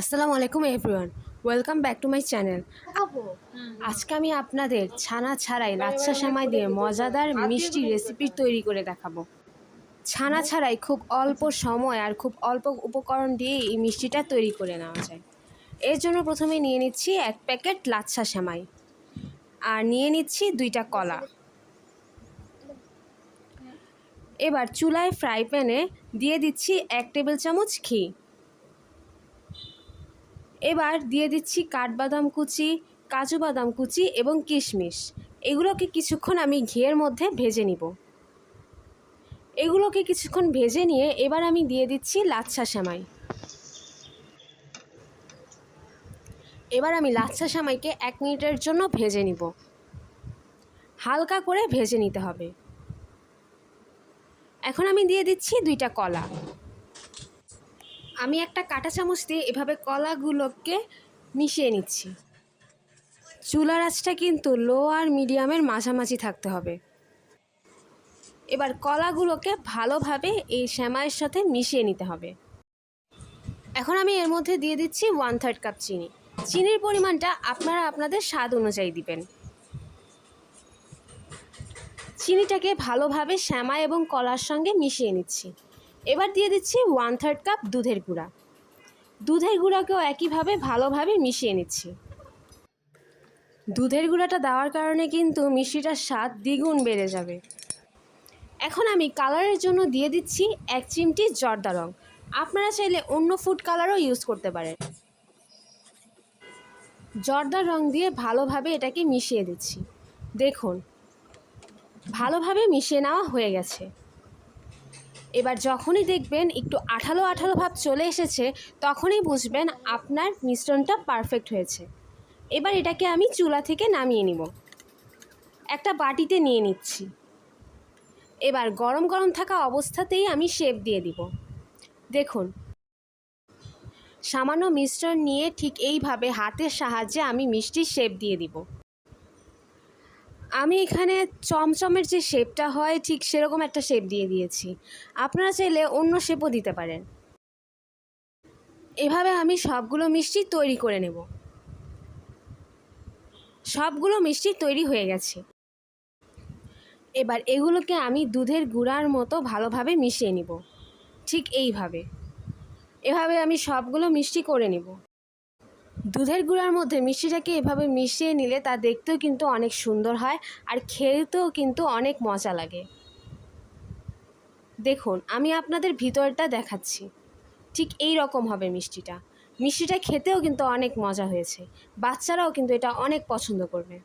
আসসালামু আলাইকুম everyone welcome back to my channel আজকে আমি আপনাদের ছানা ছাড়াই লাচ্ছা সেমাই দিয়ে মজাদার মিষ্টি রেসিপি তৈরি করে দেখাবো। ছানা ছাড়াই খুব অল্প সময় আর খুব অল্প উপকরণ দিয়ে এই মিষ্টিটা তৈরি করে নেওয়া যায়। এর জন্য প্রথমে নিয়ে নিচ্ছি এক প্যাকেট লাচ্ছা সেমাই আর নিয়ে নিচ্ছি দুইটা কলা। এবার চুলায় ফ্রাই প্যানে দিয়ে দিচ্ছি এক টেবিল চামচ ঘি। এবার দিয়ে দিচ্ছি কাঠবাদাম কুচি কাজু বাদাম কুচি এবং কিশমিশ। এগুলোকে কিছুক্ষণ আমি ঘিয়ের মধ্যে ভেজে নিব। এগুলোকে কিছুক্ষণ ভেজে নিয়ে এবার আমি দিয়ে দিচ্ছি লাচ্ছা সেমাই। এবার আমি লাচ্ছা সেমাইকে এক মিনিটের জন্য ভেজে নিব। হালকা করে ভেজে নিতে হবে। এখন আমি দিয়ে দিচ্ছি দুইটা কলা। আমি একটা কাঁটা চামচ দিয়ে এভাবে কলাগুলোকে মিশিয়ে নিচ্ছি। চুলার আঁচটা কিন্তু লো আর মিডিয়ামের মাঝামাঝি থাকতে হবে। এবার কলাগুলোকে ভালোভাবে এই শ্যামাইয়ের সাথে মিশিয়ে নিতে হবে। এখন আমি এর মধ্যে দিয়ে দিচ্ছি ওয়ান থার্ড কাপ চিনি। চিনির পরিমাণটা আপনারা আপনাদের স্বাদ অনুযায়ী দিবেন। চিনিটাকে ভালোভাবে শ্যামা এবং কলার সঙ্গে মিশিয়ে নিচ্ছি। এবার দিয়ে দিচ্ছি ওয়ান থার্ড কাপ দুধের গুঁড়া। দুধের গুঁড়াকেও একইভাবে ভালোভাবে মিশিয়ে নিচ্ছি। দুধের গুঁড়াটা দেওয়ার কারণে কিন্তু মিষ্টিটার স্বাদ দ্বিগুণ বেড়ে যাবে। এখন আমি কালারের জন্য দিয়ে দিচ্ছি এক চিমটি জর্দা রং। আপনারা চাইলে অন্য ফুড কালারও ইউজ করতে পারেন। জর্দার রং দিয়ে ভালোভাবে এটাকে মিশিয়ে দিচ্ছি। দেখুন, ভালোভাবে মিশিয়ে নেওয়া হয়ে গেছে। এবার যখনই দেখবেন একটু আঠালো আঠালো ভাব চলে এসেছে, তখনই বুঝবেন আপনার মিশ্রণটা পারফেক্ট হয়েছে। এবার এটাকে আমি চুলা থেকে নামিয়ে নিব। একটা বাটিতে নিয়ে নিচ্ছি। এবার গরম গরম থাকা অবস্থাতেই আমি শেপ দিয়ে দিব। দেখুন, সামান্য মিশ্রণ নিয়ে ঠিক এইভাবে হাতের সাহায্যে আমি মিষ্টির শেপ দিয়ে দিব। আমি এখানে চমচমের যে শেপটা হয়, ঠিক সেরকম একটা শেপ দিয়ে দিয়েছি। আপনারা চাইলে অন্য শেপও দিতে পারেন। এভাবে আমি সবগুলো মিষ্টি তৈরি করে নেব। সবগুলো মিষ্টি তৈরি হয়ে গেছে। এবার এগুলোকে আমি দুধের গুঁড়ার মতো ভালোভাবে মিশিয়ে নিব। ঠিক এইভাবে। এভাবে আমি সবগুলো মিষ্টি করে নেব। দুধের গুঁড়ার মধ্যে মিষ্টিটাকে এভাবে মিশিয়ে নিলে তা দেখতেও কিন্তু অনেক সুন্দর হয় আর খেতেও কিন্তু অনেক মজা লাগে। দেখুন, আমি আপনাদের ভিতরটা দেখাচ্ছি। ঠিক এই রকম হবে মিষ্টিটা। মিষ্টিটা খেতেও কিন্তু অনেক মজা হয়েছে। বাচ্চারাও কিন্তু এটা অনেক পছন্দ করবে।